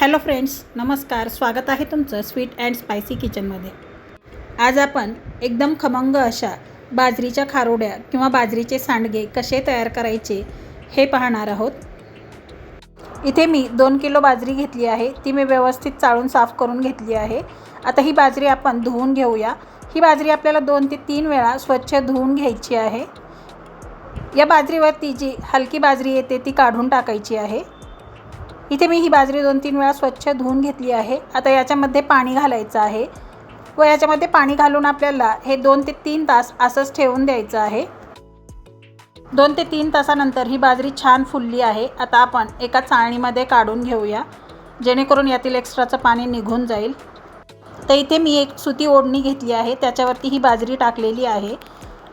Hello friends नमस्कार स्वागत आहे तुमचं स्वीट अँड स्पायसी किचनमध्ये. आज आपण एकदम खमंग अशा बाजरीच्या खारोड्या किंवा बाजरीचे सांडगे कसे तयार करायचे हे पाहणार आहोत. इथे मी दोन किलो बाजरी घेतली आहे ती मी व्यवस्थित चाळून साफ करून घेतली आहे. आता ही बाजरी आपण धुवून घेऊया. ही बाजरी आपल्याला दोन ते तीन वेळा स्वच्छ धुवून घ्यायची आहे. या बाजरीवरती जी हलकी बाजरी येते ती काढून टाकायची आहे. इथे मी ही बाजरी दोन तीन वेळा स्वच्छ धुवून घेतली आहे. आता याच्यामध्ये पाणी घालायचं आहे. व याच्यामध्ये पाणी घालून आपल्याला हे दोन ते तीन तास असंच ठेवून द्यायचं आहे. दोन ते तीन तासानंतर ही बाजरी छान फुलली आहे. आता आपण एका चाळणीमध्ये काढून घेऊया. जेणेकरून यातील एक्स्ट्राचं पाणी निघून जाईल. तर इथे मी एक सुती ओढणी घेतली आहे. त्याच्यावरती ही बाजरी टाकलेली आहे.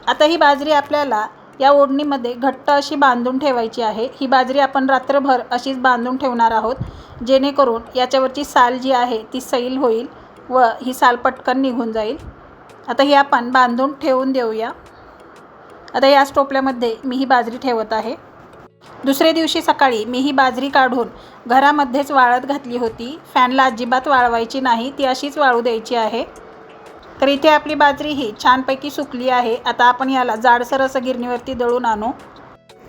आता ही बाजरी आपल्याला या ओढणीमध्ये घट्ट अशी बांधून ठेवायची आहे. ही बाजरी आपण रात्रभर अशीच बांधून ठेवणार आहोत जेणेकरून याच्यावरची साल जी आहे ती सैल होईल व ही साल पटकन निघून जाईल. आता ही आपण बांधून ठेवून देऊया. आता याच टोपल्यामध्ये मी ही बाजरी ठेवत आहे. दुसऱ्या दिवशी सकाळी मी ही बाजरी काढून घरामध्येच वाळत घातली होती. फॅनला अजिबात वाळवायची नाही ती अशीच वाळू द्यायची आहे. तर इथे आपली बाजरी ही छानपैकी सुकली आहे. आता आपण याला जाडसर असं गिरणीवरती दळून आणू.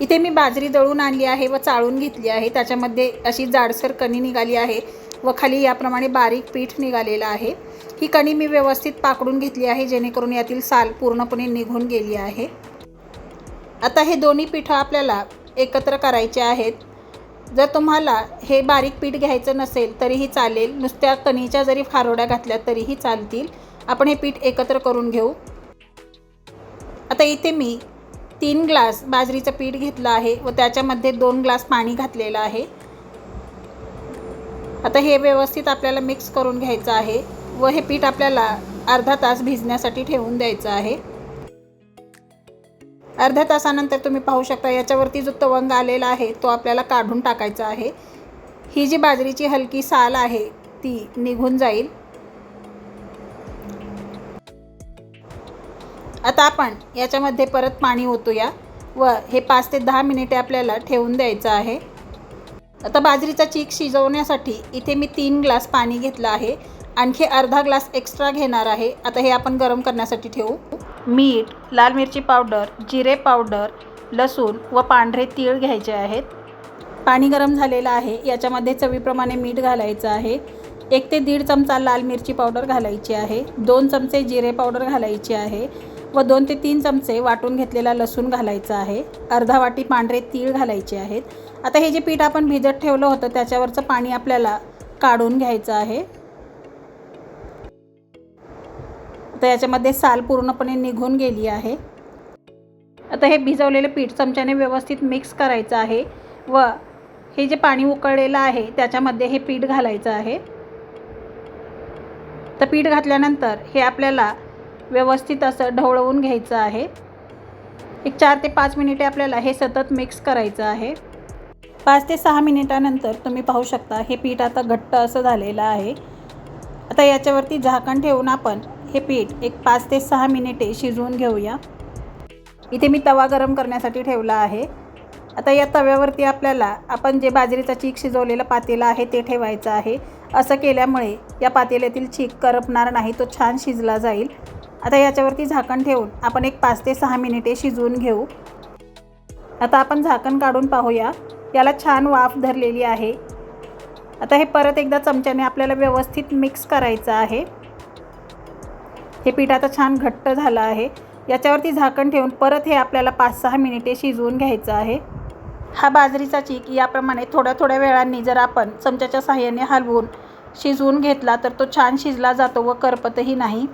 इथे मी बाजरी दळून आणली आहे व चाळून घेतली आहे. त्याच्यामध्ये अशी जाडसर कणी निघाली आहे व खाली याप्रमाणे बारीक पीठ निघालेलं आहे. ही कणी मी व्यवस्थित पाकडून घेतली आहे जेणेकरून यातील साल पूर्णपणे निघून गेली आहे. आता हे दोन्ही पिठं आपल्याला एकत्र करायचे आहेत. जर तुम्हाला हे बारीक पीठ घ्यायचं नसेल तरीही चालेल. नुसत्या कणीच्या जरी फारोड्या घातल्या तरीही चालतील. आपण हे पीठ एकत्र करून घेऊ. आता इथे मी तीन ग्लास बाजरीचं पीठ घेतलं आहे व त्याच्यामध्ये दोन ग्लास पाणी घातलेलं आहे. आता हे व्यवस्थित आपल्याला मिक्स करून घ्यायचं आहे व हे पीठ आपल्याला अर्धा तास भिजण्यासाठी ठेवून द्यायचं आहे. अर्ध्या तासानंतर तुम्ही पाहू शकता याच्यावरती जो तवंग आलेला आहे तो आपल्याला काढून टाकायचा आहे. ही जी बाजरीची हलकी साल आहे ती निघून जाईल. आता आपण याच्यामध्ये परत पाणी ओतूया. व हे पाच ते दहा मिनिटे आपल्याला ठेवून द्यायचं आहे. आता बाजरीचा चीक शिजवण्यासाठी इथे मी तीन ग्लास पाणी घेतलं आहे. आणखी अर्धा ग्लास एक्स्ट्रा घेणार आहे. आता हे आपण गरम करण्यासाठी ठेवू. मीठ लाल मिरची पावडर जिरे पावडर लसूण व पांढरे तीळ घ्यायचे आहेत. पाणी गरम झालेलं आहे. याच्यामध्ये चवीप्रमाणे मीठ घालायचं आहे. एक ते दीड चमचा लाल मिरची पावडर घालायची आहे. दोन चमचे जिरे पावडर घालायची आहे. व दोन ते तीन चमचे वाटून घेतलेला लसूण घालायचा आहे. अर्धा वाटी पांढरे तीळ घालायचे आहेत. आता हे जे पीठ आपण भिजत ठेवलं होतं त्याच्यावरचं पाणी आपल्याला काढून घ्यायचं आहे. आता याच्यामध्ये साल पूर्णपणे निघून गेली आहे. आता हे भिजवलेलं पीठ चमच्याने व्यवस्थित मिक्स करायचं आहे व हे जे पाणी उकळलेलं आहे त्याच्यामध्ये हे पीठ घालायचं आहे. तर पीठ घातल्यानंतर हे आपल्याला व्यवस्थित असं ढवळवून घ्यायचं आहे. एक चार ते पाच मिनिटे आपल्याला हे सतत मिक्स करायचं आहे. पाच ते सहा मिनिटानंतर तुम्ही पाहू शकता हे पीठ आता घट्ट असं झालेलं आहे. आता याच्यावरती झाकण ठेवून आपण हे पीठ एक पाच ते सहा मिनिटे शिजवून घेऊया. इथे मी तवा गरम करण्यासाठी ठेवला आहे. आता या तव्यावरती आपल्याला आपण जे बाजरीचा चीक शिजवलेलं पातेलं आहे ते ठेवायचं आहे. असं केल्यामुळे या पातेल्यातील चीक करपणार नाही तो छान शिजला जाईल. आता याच्यावरती झाकण ठेवून आपण एक पाच ते सहा मिनिटे शिजवून घेऊ. आता आपण झाकण काढून पाहूया. याला छान वाफ धरलेली आहे. आता हे परत एकदा चमच्याने आपल्याला व्यवस्थित मिक्स करायचं आहे. हे पीठ आता छान घट्ट झालं आहे. याच्यावरती झाकण ठेवून परत हे आपल्याला पाच सहा मिनिटे शिजवून घ्यायचं आहे. हा बाजरीचा चीक याप्रमाणे थोड्या थोड्या वेळांनी जर आपण चमच्याच्या साहाय्याने हलवून शिजवून घेतला तर तो छान शिजला जातो व करपतही नाही.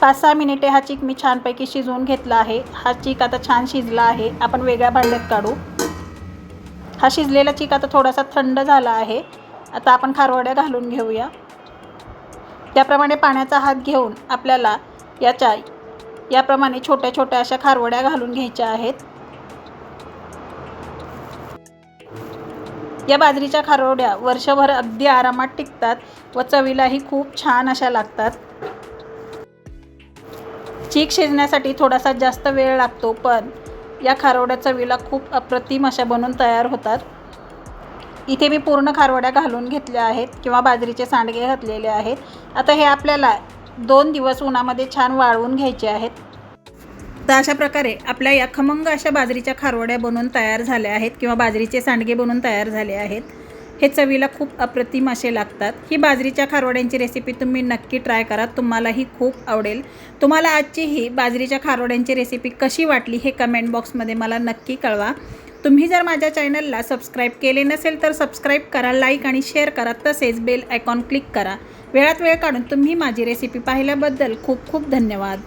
पाच सहा मिनिटे हा चीक मी छानपैकी शिजवून घेतला आहे. हा चीक आता छान शिजला आहे. आपण वेगळ्या भांड्यात काढू. हा शिजलेला चीक आता थोडासा थंड झाला आहे. आता आपण खारवड्या घालून घेऊया. त्याप्रमाणे पाण्याचा हात घेऊन आपल्याला याच्या याप्रमाणे छोट्या छोट्या अशा खारवड्या घालून घ्यायच्या आहेत. या बाजरीच्या खारवड्या वर्षभर अगदी आरामात टिकतात व चवीलाही खूप छान अशा लागतात. ठीक शिजण्यासाठी थोडासा जास्त वेळ लागतो पण या खारवड्या चवीला खूप अप्रतिम अशा बनून तयार होतात. इथे मी पूर्ण खारवड्या घालून घेतल्या आहेत किंवा बाजरीचे सांडगे घातलेले आहेत. आता हे आपल्याला दोन दिवस उन्हामध्ये छान वाळवून घ्यायचे आहेत. तर अशा प्रकारे आपल्या या खमंग अशा बाजरीच्या खारवड्या बनवून तयार झाल्या आहेत किंवा बाजरीचे सांडगे बनवून तयार झाले आहेत. हे चवीला खूप अप्रतिम असे लागतात. ही बाजरीच्या खारवड्यांची रेसिपी तुम्ही नक्की ट्राय करा. तुम्हालाही खूप आवडेल. तुम्हाला आजची ही बाजरीच्या खारवड्यांची रेसिपी कशी वाटली हे कमेंट बॉक्समध्ये मला नक्की कळवा. तुम्ही जर माझ्या चॅनलला सबस्क्राईब केले नसेल तर सबस्क्राईब करा लाईक आणि शेअर करा. तसेच बेल आयकॉन क्लिक करा. वेळात वेळ काढून तुम्ही माझी रेसिपी पाहिल्याबद्दल खूप खूप धन्यवाद.